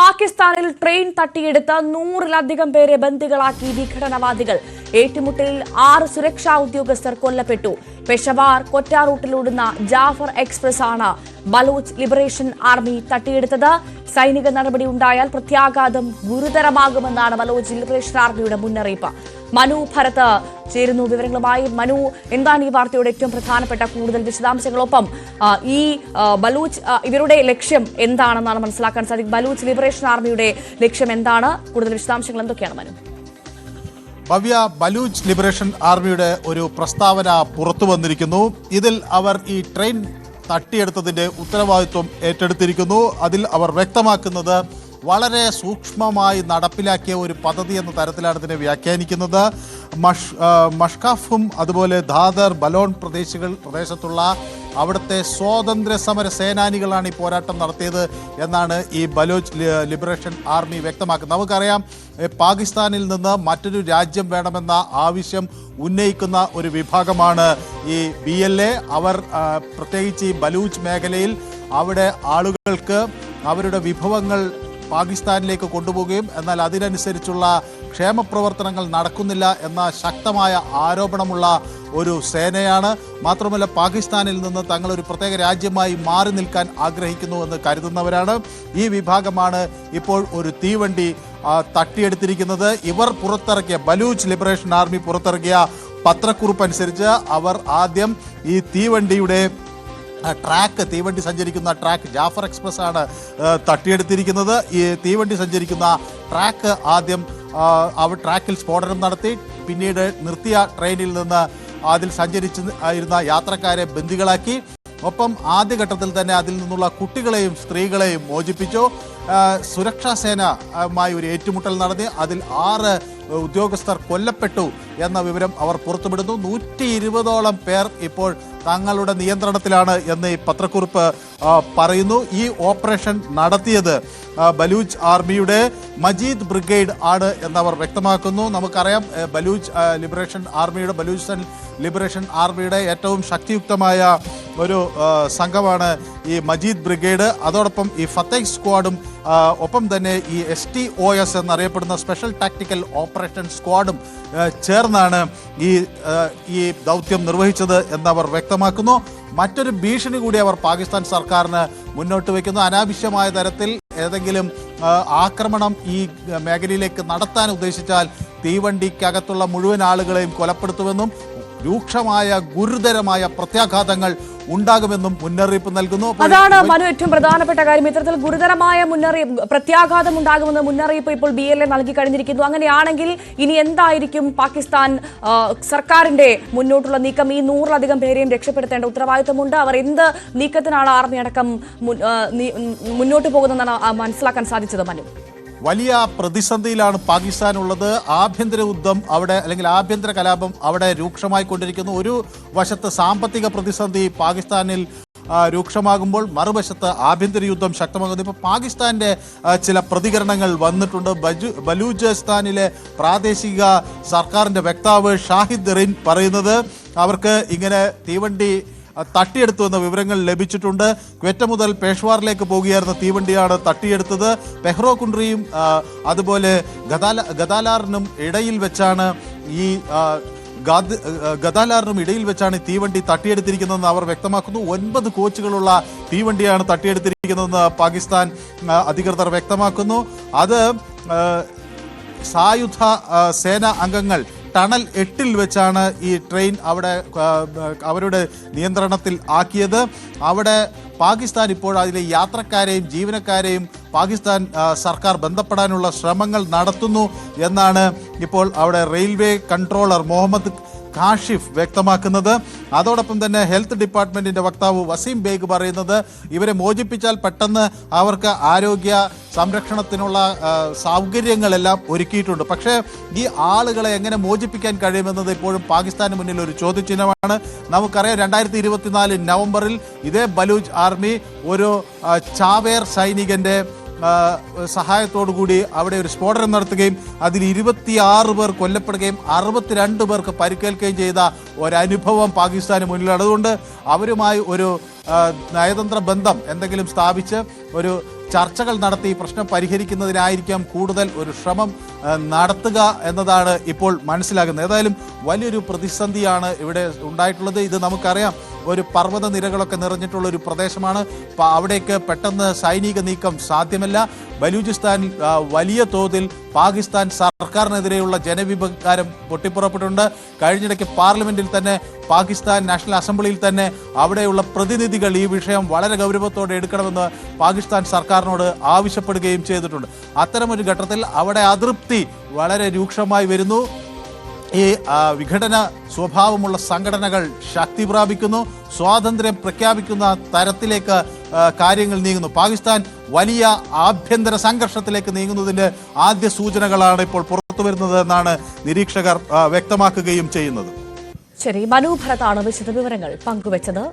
പാകിസ്ഥാനിൽ ട്രെയിൻ തട്ടിയെടുത്ത നൂറിലധികം പേരെ ബന്ദികളാക്കി വിഘടനവാദികൾ. ഏറ്റുമുട്ടലിൽ ആറ് സുരക്ഷാ ഉദ്യോഗസ്ഥർ കൊല്ലപ്പെട്ടു. പെഷവാർ കൊറ്റ റൂട്ടിലോടുന്ന ജാഫർ എക്സ്പ്രസ് ആണ് ബലൂച്ച് ലിബറേഷൻ ആർമി തട്ടിയെടുത്തത്. സൈനിക നടപടി ഉണ്ടായാൽ പ്രത്യാഘാതം ഗുരുതരമാകുമെന്നാണ് ബലൂച്ച് ലിബറേഷൻ ആർമിയുടെ മുന്നറിയിപ്പ്. മനു ഭരത് ചേരുന്നു. വിവരങ്ങളുമായി മനു. എന്താണ് ഈ വാർത്തയുടെ ഏറ്റവും പ്രധാനപ്പെട്ട കൂടുതൽ വിശദാംശങ്ങളൊപ്പം ഈ ബലൂച്ച് ഇവരുടെ ലക്ഷ്യം എന്താണെന്നാണ് മനസ്സിലാക്കാൻ സാധിക്കും. ബലൂച്ച് ലിബറേഷൻ ആർമിയുടെ ലക്ഷ്യം എന്താണ്? കൂടുതൽ വിശദാംശങ്ങൾ എന്തൊക്കെയാണ് മനു? ഭവ്യ ബലൂച്ച് ലിബറേഷൻ ആർമിയുടെ ഒരു പ്രസ്താവന പുറത്തു വന്നിരിക്കുന്നു. ഇതിൽ അവർ ഈ ട്രെയിൻ തട്ടിയെടുത്തതിന്റെ ഉത്തരവാദിത്വം ഏറ്റെടുത്തിരിക്കുന്നു. അതിൽ അവർ വ്യക്തമാക്കുന്നത് വളരെ സൂക്ഷ്മമായി നടപ്പിലാക്കിയ ഒരു പദ്ധതി എന്ന തരത്തിലാണ് ഇതിനെ വ്യാഖ്യാനിക്കുന്നത്. മഷ് മഷ്കാഫും അതുപോലെ ദാദർ ബലോൺ പ്രദേശികൾ പ്രദേശത്തുള്ള അവിടുത്തെ സ്വാതന്ത്ര്യ സമര സേനാനികളാണ് ഈ പോരാട്ടം നടത്തിയത് എന്നാണ് ഈ ബലോച്ച് ലിബറേഷൻ ആർമി വ്യക്തമാക്കുന്നത്. നമുക്കറിയാം പാകിസ്ഥാനിൽ നിന്ന് മറ്റൊരു രാജ്യം വേണമെന്ന ആവശ്യം ഉന്നയിക്കുന്ന ഒരു വിഭാഗമാണ് ഈ ബി എൽ എ. അവർ പ്രത്യേകിച്ച് ഈ ബലൂച്ച് മേഖലയിൽ അവിടെ ആളുകൾക്ക് അവരുടെ വിഭവങ്ങൾ പാകിസ്ഥാനിലേക്ക് കൊണ്ടുപോവുകയും എന്നാൽ അതിനനുസരിച്ചുള്ള ക്ഷേമ പ്രവർത്തനങ്ങൾ നടക്കുന്നില്ല എന്ന ശക്തമായ ആരോപണമുള്ള ഒരു സേനയാണ്. മാത്രമല്ല പാകിസ്ഥാനിൽ നിന്ന് തങ്ങൾ ഒരു പ്രത്യേക രാജ്യമായി മാറി നിൽക്കാൻ ആഗ്രഹിക്കുന്നുവെന്ന് കരുതുന്നവരാണ്. ഈ വിഭാഗമാണ് ഇപ്പോൾ ഒരു തീവണ്ടി തട്ടിയെടുത്തിരിക്കുന്നത്. ഇവർ പുറത്തിറക്കിയ ബലൂച്ച് ലിബറേഷൻ ആർമി പുറത്തിറക്കിയ പത്രക്കുറിപ്പ് അനുസരിച്ച് അവർ ആദ്യം ഈ തീവണ്ടിയുടെ ട്രാക്ക് തീവണ്ടി സഞ്ചരിക്കുന്ന ട്രാക്ക് ജാഫർ എക്സ്പ്രസ് ആണ് തട്ടിയെടുത്തിരിക്കുന്നത്. ഈ തീവണ്ടി സഞ്ചരിക്കുന്ന ട്രാക്ക് ആദ്യം അവ ട്രാക്കിൽ സ്ഫോടനം നടത്തി പിന്നീട് നിർത്തിയ ട്രെയിനിൽ നിന്ന് അതിൽ സഞ്ചരിച്ച് ഇരുന്ന യാത്രക്കാരെ ബന്ദികളാക്കി. ഒപ്പം ആദ്യഘട്ടത്തിൽ തന്നെ അതിൽ നിന്നുള്ള കുട്ടികളെയും സ്ത്രീകളെയും മോചിപ്പിച്ചു. സുരക്ഷാ സേനയുമായി ഒരു ഏറ്റുമുട്ടൽ നടത്തി. അതിൽ ആറ് ഉദ്യോഗസ്ഥർ കൊല്ലപ്പെട്ടു എന്ന വിവരം അവർ പുറത്തുവിടുന്നു. നൂറ്റി ഇരുപതോളം പേർ ഇപ്പോൾ തങ്ങളുടെ നിയന്ത്രണത്തിലാണ് എന്ന് ഈ പത്രക്കുറിപ്പ് പറയുന്നു. ഈ ഓപ്പറേഷൻ നടത്തിയത് ബലൂച്ച് ആർമിയുടെ മജീദ് ബ്രിഗേഡ് ആണ് എന്നവർ വ്യക്തമാക്കുന്നു. നമുക്കറിയാം ബലൂച്ച് ലിബറേഷൻ ആർമിയുടെ ബലൂച്ചൻ ലിബറേഷൻ ആർമിയുടെ ഏറ്റവും ശക്തിയുക്തമായ ഒരു സംഘമാണ് ഈ മജീദ് ബ്രിഗേഡ്. അതോടൊപ്പം ഈ ഫത്തേഹ് സ്ക്വാഡും ഒപ്പം തന്നെ ഈ എസ് ടി ഒ എസ് എന്നറിയപ്പെടുന്ന സ്പെഷ്യൽ ടാക്ടിക്കൽ ഓപ്പറേഷൻ സ്ക്വാഡും ചേർന്നാണ് ഈ ഈ ദൗത്യം നിർവഹിച്ചത് എന്നവർ വ്യക്തമാക്കുന്നു. മറ്റൊരു ഭീഷണി കൂടി അവർ പാകിസ്ഥാൻ സർക്കാരിന് മുന്നോട്ട് വയ്ക്കുന്നു. അനാവശ്യമായ തരത്തിൽ ഏതെങ്കിലും ആക്രമണം ഈ മേഖലയിലേക്ക് നടത്താൻ ഉദ്ദേശിച്ചാൽ തീവണ്ടിക്കകത്തുള്ള മുഴുവൻ ആളുകളെയും കൊലപ്പെടുത്തുമെന്നും രൂക്ഷമായ ഗുരുതരമായ പ്രത്യാഘാതങ്ങൾ ഉണ്ടാകുമെന്നും മുന്നറിയിപ്പ് നൽകുന്നു. അതാണ് മനു ഏറ്റവും പ്രധാനപ്പെട്ട കാര്യം. ഇത്തരത്തിൽ ഗുരുതരമായ മുന്നറിയിപ്പ് പ്രത്യാഘാതം ഉണ്ടാകുമെന്ന മുന്നറിയിപ്പ് ഇപ്പോൾ ബി എൽ എ നൽകി കഴിഞ്ഞിരിക്കുന്നു. അങ്ങനെയാണെങ്കിൽ ഇനി എന്തായിരിക്കും പാകിസ്ഥാൻ സർക്കാരിന്റെ മുന്നോട്ടുള്ള നീക്കം? ഈ നൂറിലധികം പേരെയും രക്ഷപ്പെടുത്തേണ്ട ഉത്തരവാദിത്തമുണ്ട് അവർ എന്ത് നീക്കത്തിനാണ് ആർമി അടക്കം മുന്നോട്ട് പോകുന്നതെന്നാണ് മനസ്സിലാക്കാൻ സാധിച്ചത് മനു? വലിയ പ്രതിസന്ധിയിലാണ് പാകിസ്ഥാൻ ഉള്ളത് ആഭ്യന്തര യുദ്ധം അവിടെ അല്ലെങ്കിൽ ആഭ്യന്തര കലാപം അവിടെ രൂക്ഷമായി കൊണ്ടിരിക്കുന്നു. ഒരു വശത്ത് സാമ്പത്തിക പ്രതിസന്ധി പാകിസ്ഥാനിൽ രൂക്ഷമാകുമ്പോൾ മറുവശത്ത് ആഭ്യന്തര യുദ്ധം ശക്തമാകുന്നു. ഇപ്പോൾ പാകിസ്ഥാന്റെ ചില പ്രതികരണങ്ങൾ വന്നിട്ടുണ്ട്. ബജു ബലൂചിസ്ഥാനിലെ പ്രാദേശിക സർക്കാരിന്റെ വക്താവ് ഷാഹിദ് റിൻ പറയുന്നത് അവർക്ക് ഇങ്ങനെ തീവണ്ടി തട്ടിയെടുത്തു എന്ന വിവരങ്ങൾ ലഭിച്ചിട്ടുണ്ട്. ക്വറ്റ മുതൽ പേഷ്വാറിലേക്ക് പോകുകയായിരുന്ന തീവണ്ടിയാണ് തട്ടിയെടുത്തത്. പെഹ്റോ കുണ്ട്രിയും അതുപോലെ ഗതാല ഗതാലാറിനും ഇടയിൽ വെച്ചാണ് ഈ ഗതാലാറിനും ഇടയിൽ വെച്ചാണ് ഈ തീവണ്ടി തട്ടിയെടുത്തിരിക്കുന്നതെന്ന് അവർ വ്യക്തമാക്കുന്നു. ഒൻപത് കോച്ചുകളുള്ള തീവണ്ടിയാണ് തട്ടിയെടുത്തിരിക്കുന്നതെന്ന് പാകിസ്ഥാൻ അധികൃതർ വ്യക്തമാക്കുന്നു. അത് സായുധ സേന അംഗങ്ങൾ ടണൽ എട്ടിൽ വെച്ചാണ് ഈ ട്രെയിൻ അവിടെ അവരുടെ നിയന്ത്രണത്തിൽ ആക്കിയത്. അവിടെ പാകിസ്ഥാൻ ഇപ്പോൾ അതിലെ യാത്രക്കാരെയും ജീവനക്കാരെയും പാകിസ്ഥാൻ സർക്കാർ ബന്ധപ്പെടാനുള്ള ശ്രമങ്ങൾ നടത്തുന്നു എന്നാണ് ഇപ്പോൾ അവിടെ റെയിൽവേ കൺട്രോളർ മുഹമ്മദ് കാഷിഫ് വ്യക്തമാക്കുന്നത്. അതോടൊപ്പം തന്നെ ഹെൽത്ത് ഡിപ്പാർട്ട്മെന്റിന്റെ വക്താവ് വസീം ബേഗ് പറയുന്നത് ഇവരെ മോചിപ്പിച്ചാൽ പെട്ടെന്ന് അവർക്ക് ആരോഗ്യ സംരക്ഷണത്തിനുള്ള സൗകര്യങ്ങളെല്ലാം ഒരുക്കിയിട്ടുണ്ട്. പക്ഷേ ഈ ആളുകളെ എങ്ങനെ മോചിപ്പിക്കാൻ കഴിയുമെന്നത് ഇപ്പോഴും പാകിസ്ഥാന് മുന്നിൽ ഒരു ചോദ്യചിഹ്നമാണ്. നമുക്കറിയാം രണ്ടായിരത്തി ഇരുപത്തിനാല് നവംബറിൽ ഇതേ ബലൂജ് ആർമി ഒരു ചാവേർ സൈനികന്റെ ആ, സഹായത്തോടു കൂടി അവിടെ ഒരു സ്ഫോടനം നടത്തുകയും അതിൽ ഇരുപത്തിയാറ് പേർ കൊല്ലപ്പെടുകയും അറുപത്തിരണ്ട് പേർക്ക് പരിക്കേൽക്കുകയും ചെയ്ത ഒരനുഭവം പാകിസ്ഥാന് മുന്നിലാണ് അതുകൊണ്ട് അവരുമായി ഒരു നയതന്ത്ര ബന്ധം എന്തെങ്കിലും സ്ഥാപിച്ച് ഒരു ചർച്ചകൾ നടത്തി പ്രശ്നം പരിഹരിക്കുന്നതിനായിരിക്കാം കൂടുതൽ ഒരു ശ്രമം നടത്തുക എന്നതാണ് ഇപ്പോൾ മനസ്സിലാകുന്നത്. ഏതായാലും വലിയൊരു പ്രതിസന്ധിയാണ് ഇവിടെ ഉണ്ടായിട്ടുള്ളത്. ഇത് നമുക്കറിയാം. ഒരു പർവത നിരകളൊക്കെ നിറഞ്ഞിട്ടുള്ള ഒരു പ്രദേശമാണ് അവിടേക്ക് പെട്ടെന്ന് സൈനിക നീക്കം സാധ്യമല്ല. ബലൂചിസ്ഥാനിൽ വലിയ തോതിൽ പാകിസ്ഥാൻ സർക്കാരിനെതിരെയുള്ള ജനവികാരം പൊട്ടിപ്പുറപ്പെട്ടിട്ടുണ്ട്. കഴിഞ്ഞിടയ്ക്ക് പാർലമെന്റിൽ തന്നെ പാകിസ്ഥാൻ നാഷണൽ അസംബ്ലിയിൽ തന്നെ അവിടെയുള്ള പ്രതിനിധികൾ ഈ വിഷയം വളരെ ഗൗരവത്തോടെ എടുക്കണമെന്ന് പാകിസ്ഥാൻ സർക്കാരിനോട് ആവശ്യപ്പെടുകയും ചെയ്തിട്ടുണ്ട്. അത്തരമൊരു ഘട്ടത്തിൽ അവിടെ അതൃപ്തി വളരെ രൂക്ഷമായി വരുന്നു. ഈ വിഘടന സ്വഭാവമുള്ള സംഘടനകൾ ശക്തി പ്രാപിക്കുന്നു സ്വാതന്ത്ര്യം പ്രഖ്യാപിക്കുന്ന തരത്തിലേക്ക് കാര്യങ്ങൾ നീങ്ങുന്നു. പാകിസ്ഥാൻ വലിയ ആഭ്യന്തര സംഘർഷത്തിലേക്ക് നീങ്ങുന്നതിന്റെ ആദ്യ സൂചനകളാണ് ഇപ്പോൾ പുറത്തു വരുന്നത് എന്നാണ് നിരീക്ഷകർ വ്യക്തമാക്കുകയും ചെയ്യുന്നത്. ശരി മനു വിശദവിവരങ്ങൾ പങ്കുവച്ചത്.